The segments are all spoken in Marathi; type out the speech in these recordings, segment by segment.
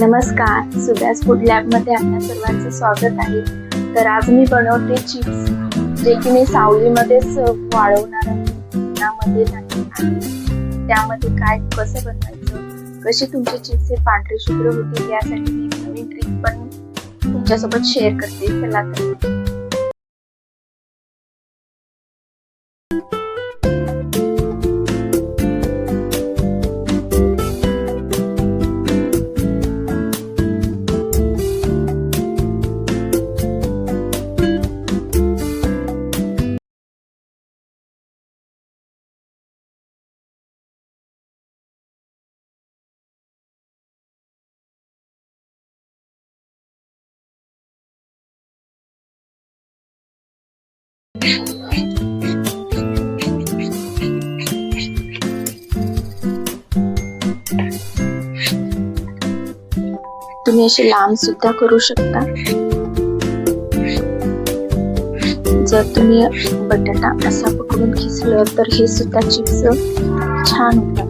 नमस्कार. सुद्यास फूड लॅबमध्ये आपल्या सर्वांचं स्वागत आहे. तर आज मी बनवते चिप्स जे की मी सावलीमध्येच वाळवणार आहे. उन्हामध्ये नाही त्यामध्ये काय कसं बनवायचं कशी तुमची चिप्स हे पांढरे शुभ्र होतील यासाठी मी नवीन ट्रिक पण तुमच्यासोबत शेअर करते. चला तर. तुम्ही असे लांब सुद्धा करू शकता. जर तुम्ही बटाटा असा पकडून खिसलं तर हे सुद्धा चिप्स छान होतात.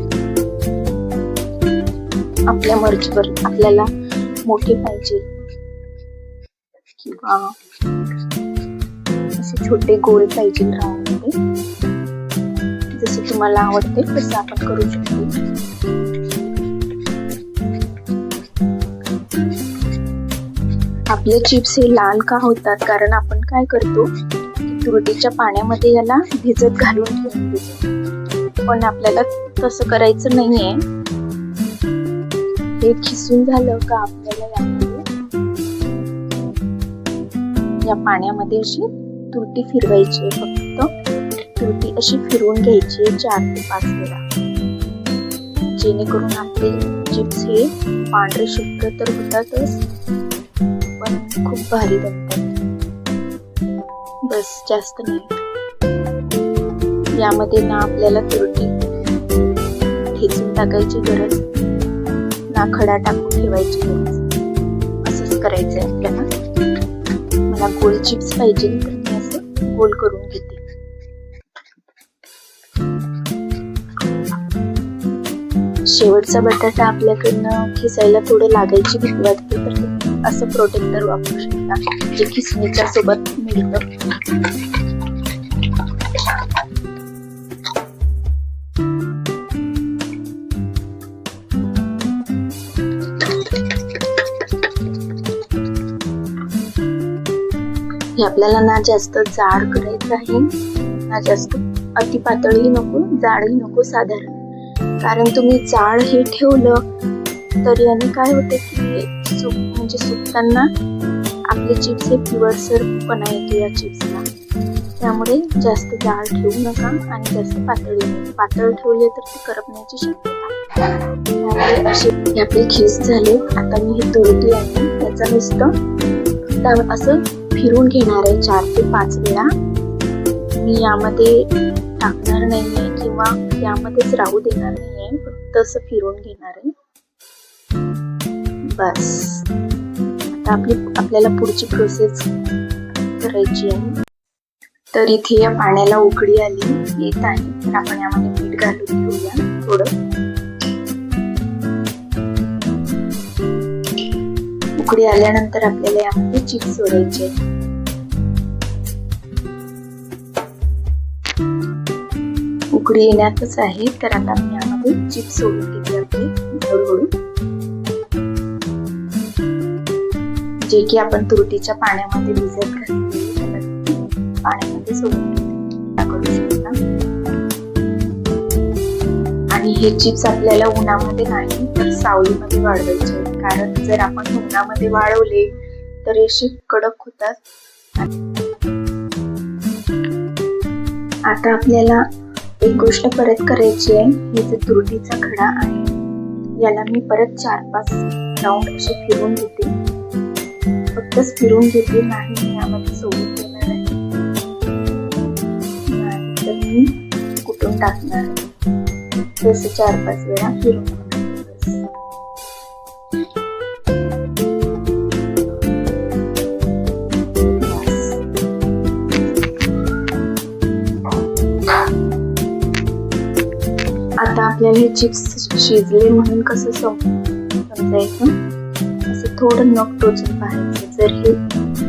आपल्या मर्जीवर आपल्याला मोठे पाहिजे. किंवा असे छोटे गोल पाहिजे राऊंडमध्ये जसे तुम्हाला आवडते तसं आपण करू शकतो. आपले चिप्स हे लाल का होतात? कारण आपण काय करतो? तुरटीच्या पाण्यामध्ये याला भिजत घालून ठेवून देतो पण आपल्याला तसं करायचं नाहीये. हे खिसून झालं का आपल्याला या पाण्यामध्ये अशी तुरटी फिरवायची आहे फक्त. तुरटी अशी फिरवून घ्यायची आहे चार ते पाच वेळा. जेणेकरून आपले चिप्स हे पांढरे शुभ्र तर होतातच पण खूप भारी बनतात. बस जास्त नाही. यामध्ये ना आपल्याला तुरटी ठेचून टाकायची गरज ना खडा टाकून ठेवायची गरज. असंच करायचंय आपल्याला. मला गोल चिप्स पाहिजे तर गोल करून घेते. शेवटचा बटाटा आपल्याकडनं खिसायला थोडं लागायची भीती वाटते तर असं प्रोटेक्टर वापरू शकता जे खिसणीच्या सोबत मिळतं. हे आपल्याला ना जास्त जाड करायचं आहे. ना जास्त अति पातळही नको जाडही नको साधारण. कारण तुम्ही जाड हे ठेवलं तर याने काय होतं की सुक म्हणजे सुकताना आपले चिप्स हे पिवळसरपणा येतो या चिप्सला. त्यामुळे जास्त जाड ठेवू नका आणि जास्त पातळी पातळ ठेवले तर ते करपण्याची शक्यता असे हे आपले खीस झाले. आता मी हे तोडली आहे. त्याचं नुसतं असं फिरून घेणार आहे चार ते पाच वेळा. मी यामध्ये टाकणार नाहीये किंवा यामध्येच राहू देणार नाहीये. फक्त असं फिरून घेणार आहे. बस. आता आपली आपल्याला पुढची प्रोसेस करायची आहे. तर इथे या पाण्याला उकडी आली येत आहे. तर आपण यामध्ये मीठ घालून घेऊया थोडं. उकडी आल्यानंतर आपल्याला यामध्ये चिप्स सोडायचे उकडी येण्यातच आहे तर आता मी यामध्ये चिप्स सोडून घेते आपले हळूहळू. जे की आपण तुरटीच्या पाण्यामध्ये भिजत पाण्यामध्ये सोडून करू शकता. आणि हे चिप्स आपल्याला उन्हामध्ये नाही तर सावलीमध्ये वाढवायचे कारण जर आपण उन्हामध्ये वाळवले तर असे कडक होतात. आता आपल्याला एक गोष्ट परत करायची आहे. हे जे तुरटीचा खडा आहे याला मी परत चार पाच राऊंड असे फिरून घेते फक्तच फिरून घेते नाही मी यामध्ये सोडून देणार आहे. नाही तर मी कुठून टाकणार आहे. चार पाच वेळा फिरून आता आपल्याला हे चिप्स शिजले म्हणून कसं समजायचं? असं थोडं नख टोचून पाहायचं. जर हे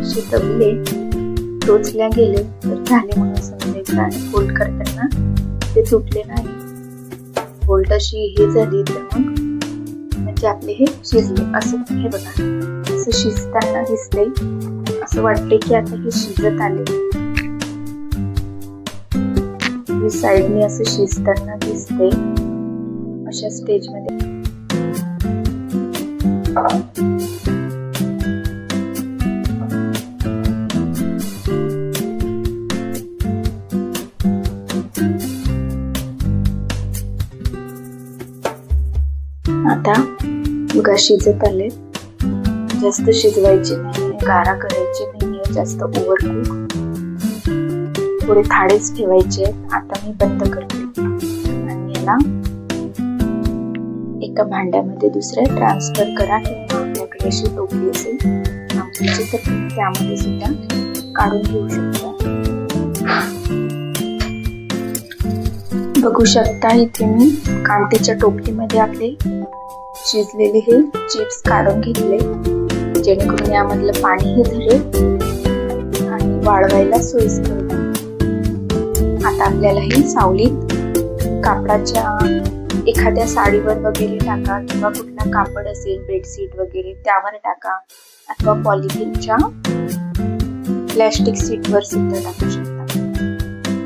शिजवले टोचल्या गेले तर झाले म्हणून समजायचं. आणि फोल्ड करताना ते तुटले नाही. फोल्ड अशी हे झाली तर मग म्हणजे आपले हे शिजले. असं हे बघा. असं शिजताना दिसले असं वाटते की आता हे शिजत आले. साईडने असं शिजताना दिसते. अशा स्टेजमध्ये. आता उगा शिजत आले जास्त शिजवायचे नाही गारा करायचे नाही जास्त ओव्हर कुक थोडे थाडेच ठेवायचे आता मी बंद करते. आणि याला एका भांड्यामध्ये दुसऱ्या ट्रान्सफर करा किंवा आपल्याकडे अशी टोपली असेल. आमच्याची तर त्यामध्ये सुद्धा काढून घेऊ शकता. बघू शकता इथे मी कामटीच्या टोपलीमध्ये आपले शिजलेले हे चिप्स काढून घेतले. जेणेकरून यामधलं पाणीही धरेल आणि वाळवायला सोयीस्कर आता आपल्यालाही सावलीत. कापडाच्या एखाद्या साडीवर वगैरे टाका किंवा कुठला कापड असेल बेडशीट वगैरे त्यावर टाका अथवा पॉलिथिनच्या प्लॅस्टिक सीटवर सुद्धा टाकू शकता.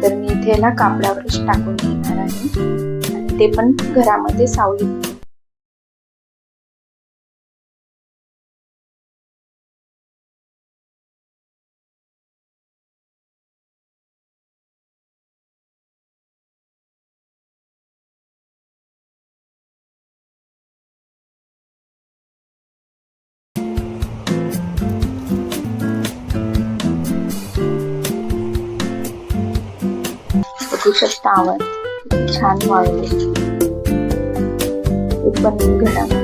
तर मी इथे याला कापडावरच टाकून घेणार आहे. ते पण घरामध्ये सावलीत बघू शकता आवाज छान वाढले. पण घरामध्ये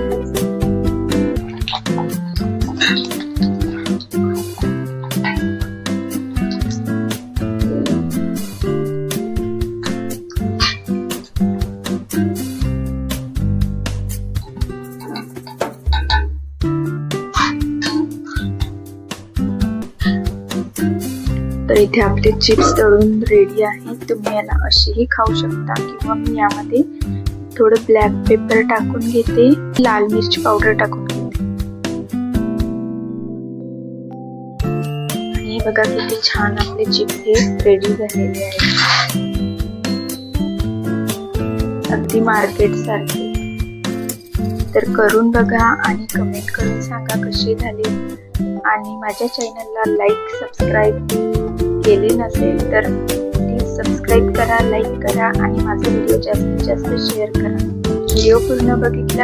तर इथे आपले चिप्स तळून रेडी आहे. तुम्ही याला अशीही खाऊ शकता. किंवा मी यामध्ये थोडं ब्लॅक पेपर टाकून घेते. लाल मिरची पावडर टाकून घेते. आणि बघा किती छान आपले चिप्स हे रेडी झालेले आहेत. अगदी मार्केट सारखे. तर करून बघा आणि कमेंट करून सांगा कसे झाले. आणि माझ्या चॅनलला लाईक सबस्क्राईब केले नसेल तर प्लीज सबस्क्राईब करा लाईक करा आणि माझा व्हिडिओ जास्तीत जास्त शेअर करा. व्हिडिओ पूर्ण बघितला